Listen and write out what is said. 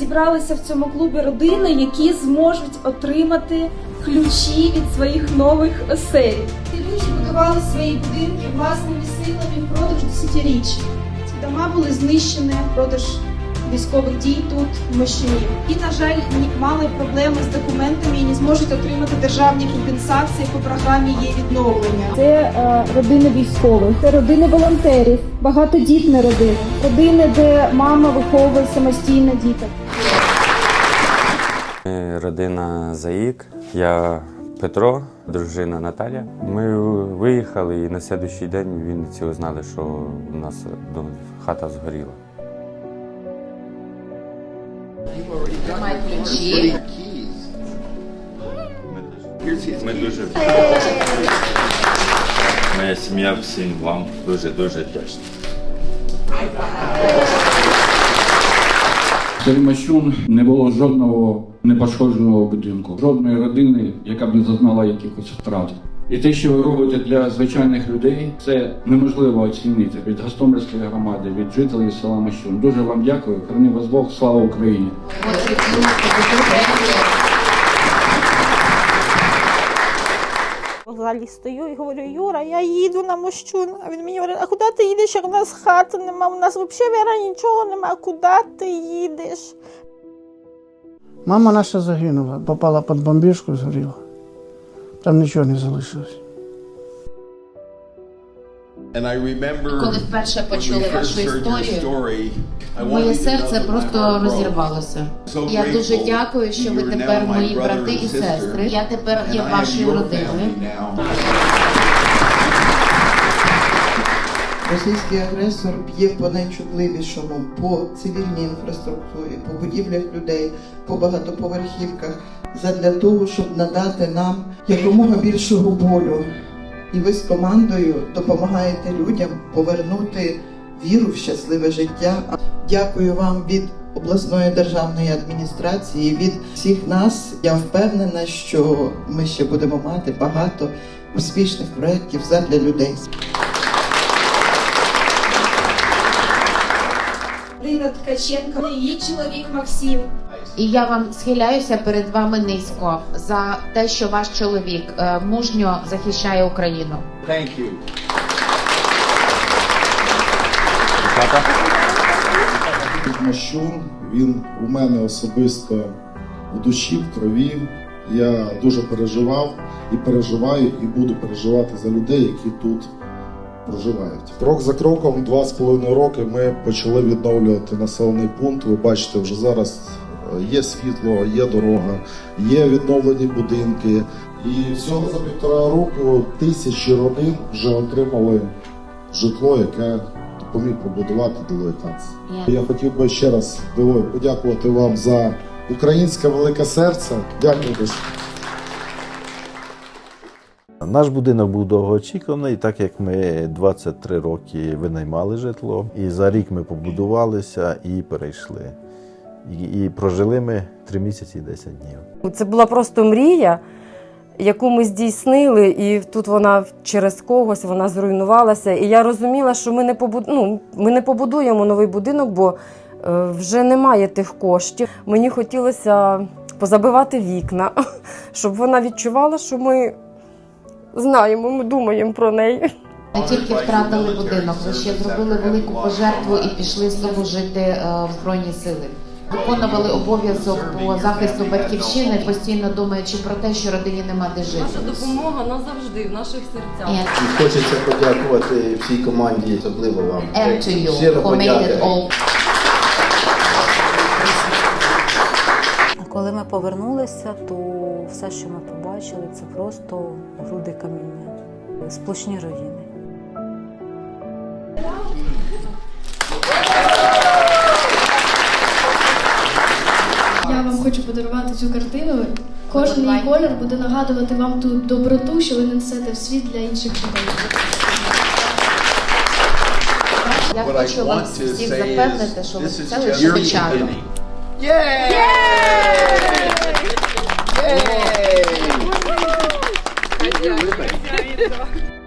зібралися в цьому клубі родини, які зможуть отримати ключі від своїх нових осель. Ці люди будували свої будинки власними силами впродовж десятиріч. Дома були знищені впродовж військових дій тут в Мощині. І, на жаль, ні- мали проблеми з документами і не зможуть отримати державні компенсації по програмі є відновлення. Це е, родини військових, це родини волонтерів, багатодітні родини, родини, де мама виховує самостійно діток. Ми Родина Заїк, я Петро, дружина Наталя. Ми виїхали і на слідуючий день в Вінниці узнали, що у нас хата згоріла. Тримай ключі. Ми дуже моя сім'я всім вам дуже дуже вдячна. В Сельмащун не було жодного непошкодженого будинку, жодної родини, яка б не зазнала якихось втрат. І те, що ви робите для звичайних людей, це неможливо оцінити від Гостомельської громади, від жителів села Мащун. Дуже вам дякую. Храни вас Бог, слава Україні! В залі стою і говорю, Юра, я їду на мощун. А він мені говорить, а куди ти їдеш, як у нас хати нема, у нас взагалі Віра нічого нема, куди ти їдеш? Мама наша загинула, попала під бомбіжку, згоріла. Там нічого не залишилось. Коли вперше почули вашу історію, моє серце просто розірвалося. Я дуже дякую, що ви тепер мої брати і сестри. Я тепер є вашою родиною. Російський агресор б'є по найчутливішому, по цивільній інфраструктурі, по будівлях людей, по багатоповерхівках, задля того, щоб надати нам якомога більшого болю. І ви з командою допомагаєте людям повернути віру в щасливе життя. Дякую вам від обласної державної адміністрації, від всіх нас. Я впевнена, що ми ще будемо мати багато успішних проєктів задля людей. Рина Ткаченко, її чоловік Максим. І я вам схиляюся перед вами низько за те, що ваш чоловік е, мужньо захищає Україну. Мащун, він у мене особисто в душі, в крові. Я дуже переживав і переживаю, і буду переживати за людей, які тут проживають. Крок за кроком, два з половиною роки, ми почали відновлювати населений пункт. Ви бачите, вже зараз е, є світло, є дорога, є відновлені будинки. І всього за півтора року тисячі родин вже отримали житло, яке допоміг побудувати Делойтанс. Я хотів би ще раз Делой, подякувати вам за українське велике серце. Дякую. Наш будинок був довгоочікуваний, так як ми 23 роки винаймали житло, і за рік ми побудувалися і перейшли. І, і прожили ми 3 місяці і 10 днів. Це була просто мрія, яку ми здійснили, і тут вона через когось вона зруйнувалася. І я розуміла, що ми не побуд... ну, ми не побудуємо новий будинок, бо е, вже немає тих коштів. Мені хотілося позабивати вікна, щоб вона відчувала, що ми знаємо, ми думаємо про неї. Не тільки втратили будинок, ви ще зробили велику пожертву і пішли знову жити е, в Збройні сили. Виконували обов'язок по захисту батьківщини, постійно думаючи про те, що родині нема де жити. Наша допомога назавжди в наших серцях. And, Хочеться подякувати всій команді, особливо вам. and to you, Щиро who Коли ми повернулися, то все, що ми побачили, це просто груди каміння, сплошні руїни. Я вам хочу подарувати цю картину. Кожен її колір буде нагадувати вам ту доброту, що ви несете в світ для інших людей. Я хочу вам всіх запевнити, що це лише початок. Yay! Yay! Yay! Yay!